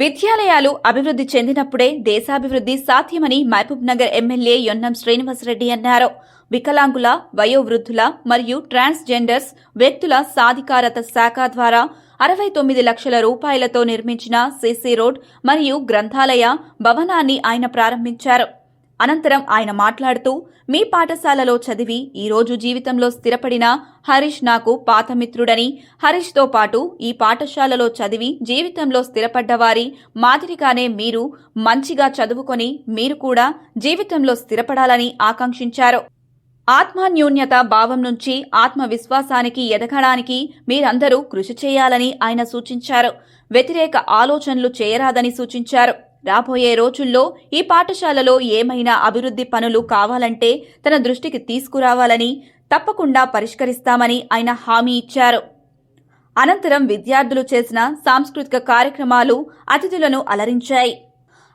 విద్యాలయాలు అభివృద్ధి చెందినప్పుడే దేశాభివృద్ధి సాధ్యమని మహబూబ్ నగర్ ఎమ్మెల్యే యొన్నం శ్రీనివాసరెడ్డి అన్నారు. వికలాంగుల వయోవృద్ధుల మరియు ట్రాన్స్జెండర్స్ వ్యక్తుల సాధికారత శాఖ ద్వారా అరవై తొమ్మిది లక్షల రూపాయలతో నిర్మించిన సీసీ రోడ్ మరియు గ్రంథాలయ భవనాన్ని ఆయన ప్రారంభించారు. అనంతరం ఆయన మాట్లాడుతూ మీ పాఠశాలలో చదివి ఈ రోజు జీవితంలో స్థిరపడిన హరీష్ నాకు పాత మిత్రుడని హరీష్తో పాటు ఈ పాఠశాలలో చదివి జీవితంలో స్థిరపడ్డవారి మాదిరిగానే మీరు మంచిగా చదువుకొని మీరు కూడా జీవితంలో స్థిరపడాలని ఆకాంక్షించారు. ఆత్మన్యూన్యత భావం నుంచి ఆత్మవిశ్వాసానికి ఎదగడానికి మీరందరూ కృషి చేయాలని ఆయన సూచించారు. వ్యతిరేక ఆలోచనలు చేయరాదని సూచించారు. రాబోయే రోజుల్లో ఈ పాఠశాలలో ఏమైనా అభివృద్ధి పనులు కావాలంటే తన దృష్టికి తీసుకురావాలని తప్పకుండా పరిష్కరిస్తామని ఆయన హామీ ఇచ్చారు. అనంతరం విద్యార్థులు చేసిన సాంస్కృతిక కార్యక్రమాలు అతిథులను అలరించాయి.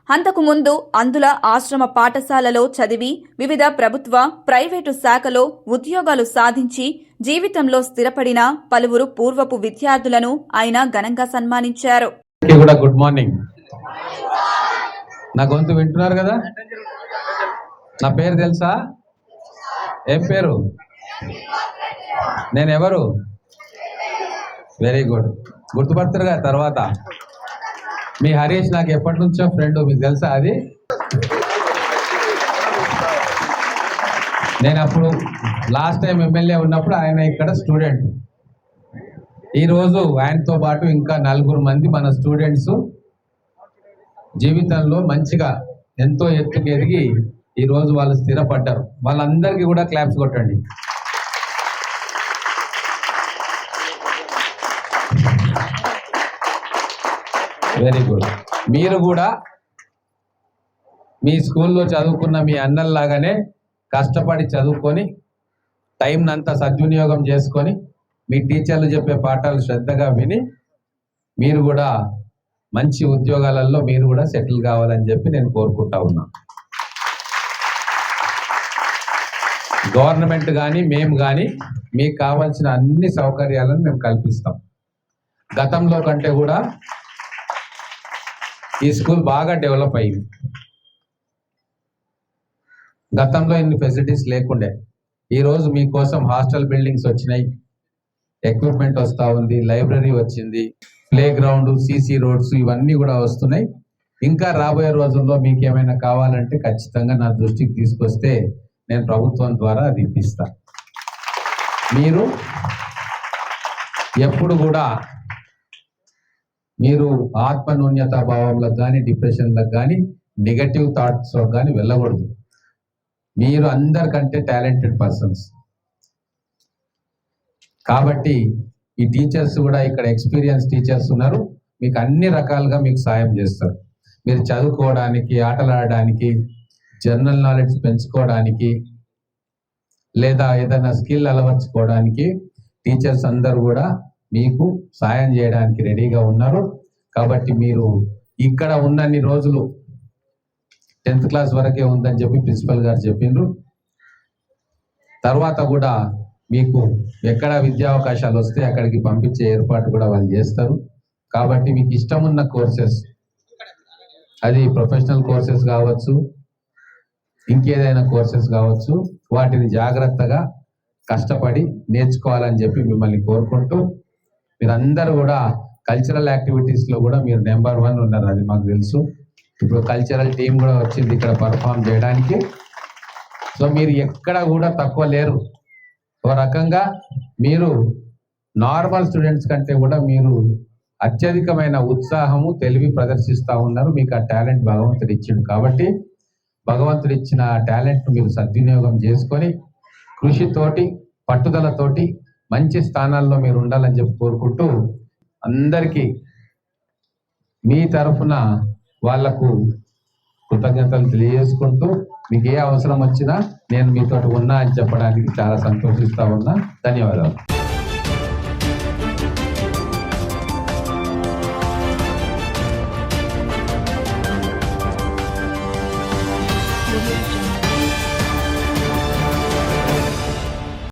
అంతకుముందు అందుల ఆశ్రమ పాఠశాలలో చదివి వివిధ ప్రభుత్వ ప్రైవేటు శాఖలో ఉద్యోగాలు సాధించి జీవితంలో స్థిరపడిన పలువురు పూర్వపు విద్యార్థులను ఆయన ఘనంగా సన్మానించారు. కూడా గుడ్ మార్నింగ్. నా గొంతు వింటున్నారు కదా? నా పేరు తెలుసా? ఏం పేరు? నేను ఎవరు? వెరీ గుడ్ గుర్తుపడతారు కదా తర్వాత? మీ హరీష్ నాకు ఎప్పటి నుంచో ఫ్రెండ్ మీకు తెలుసా అది? నేను అప్పుడు లాస్ట్ టైం ఎమ్మెల్యే ఉన్నప్పుడు ఆయన ఇక్కడ స్టూడెంట్ ఈరోజు ఆయనతో పాటు ఇంకా నలుగురు మంది మన స్టూడెంట్స్ జీవితంలో మంచిగా ఎంతో ఎత్తుకు ఎదిగి ఈరోజు వాళ్ళు స్థిరపడ్డారు. వాళ్ళందరికీ కూడా క్లాప్స్ కొట్టండి. వెరీ గుడ్ మీరు కూడా మీ స్కూల్లో చదువుకున్న మీ అన్నల్లాగానే కష్టపడి చదువుకొని టైంనంతా సద్వినియోగం చేసుకొని మీ టీచర్లు చెప్పే పాఠాలు శ్రద్ధగా విని మీరు కూడా మంచి ఉద్యోగాలలో మీరు కూడా సెటిల్ కావాలని చెప్పి నేను కోరుకుంటా ఉన్నా. గవర్నమెంట్ కానీ మేము కానీ మీకు కావాల్సిన అన్ని సౌకర్యాలను మేము కల్పిస్తాం. గతంలో కంటే కూడా ఈ స్కూల్ బాగా డెవలప్ అయింది. గతంలో ఇన్ని ఫెసిలిటీస్ లేకుండే. ఈరోజు మీకోసం హాస్టల్ బిల్డింగ్స్ వచ్చినాయి. ఎక్విప్మెంట్ వస్తూ ఉంది లైబ్రరీ వచ్చింది ప్లే గ్రౌండ్ సీసీ రోడ్స్ ఇవన్నీ కూడా వస్తున్నాయి. ఇంకా రాబోయే రోజుల్లో మీకు ఏమైనా కావాలంటే ఖచ్చితంగా నా దృష్టికి తీసుకొస్తే నేను ప్రభుత్వం ద్వారా అది ఇప్పిస్తా. మీరు ఎప్పుడు కూడా మీరు ఆత్మన్యూన్యత భావంలకు కానీ డిప్రెషన్లకు కానీ నెగటివ్ థాట్స్లో కానీ వెళ్ళకూడదు. మీరు అందరికంటే టాలెంటెడ్ పర్సన్స్ కాబట్టి ఈ టీచర్స్ కూడా ఇక్కడ ఎక్స్పీరియన్స్ టీచర్స్ ఉన్నారు. మీకు అన్ని రకాలుగా మీకు సాయం చేస్తారు. మీరు చదువుకోవడానికి ఆటలాడడానికి జనరల్ నాలెడ్జ్ పెంచుకోవడానికి లేదా ఏదైనా స్కిల్ అలవర్చుకోవడానికి టీచర్స్ అందరూ కూడా మీకు సాయం చేయడానికి రెడీగా ఉన్నారు. కాబట్టి మీరు ఇక్కడ ఉన్నన్ని రోజులు టెన్త్ క్లాస్ వరకే ఉందని చెప్పి ప్రిన్సిపల్ గారు చెప్పిండ్రు. తర్వాత కూడా మీకు ఎక్కడ విద్యా అవకాశాలు వస్తే అక్కడికి పంపించే ఏర్పాటు కూడా వాళ్ళు చేస్తారు. కాబట్టి మీకు ఇష్టం ఉన్న కోర్సెస్ అది ప్రొఫెషనల్ కోర్సెస్ కావచ్చు ఇంకేదైనా కోర్సెస్ కావచ్చు వాటిని జాగ్రత్తగా కష్టపడి నేర్చుకోవాలని చెప్పి మిమ్మల్ని కోరుకుంటూ మీరందరూ కూడా కల్చరల్ యాక్టివిటీస్లో కూడా మీరు నెంబర్ వన్ ఉన్నారు అది మాకు తెలుసు. ఇప్పుడు కల్చరల్ టీం కూడా వచ్చింది ఇక్కడ పర్ఫామ్ చేయడానికి. సో మీరు ఎక్కడ కూడా తక్కువ లేరు. ఒక రకంగా మీరు నార్మల్ స్టూడెంట్స్ కంటే కూడా మీరు అత్యధికమైన ఉత్సాహము తెలివి ప్రదర్శిస్తూ ఉన్నారు. మీకు ఆ టాలెంట్ భగవంతుడు ఇచ్చిండు కాబట్టి భగవంతుడు ఇచ్చిన ఆ టాలెంట్ మీరు సద్వినియోగం చేసుకొని కృషితోటి పట్టుదలతోటి మంచి స్థానాల్లో మీరు ఉండాలని చెప్పి కోరుకుంటూ అందరికీ మీ తరఫున వాళ్ళకు కృతజ్ఞతలు తెలియజేసుకుంటూ మీకు ఏ అవసరం వచ్చినా నేను మీతో ఉన్నా అని చెప్పడానికి చాలా సంతోషిస్తా ఉన్నా. ధన్యవాదాలు.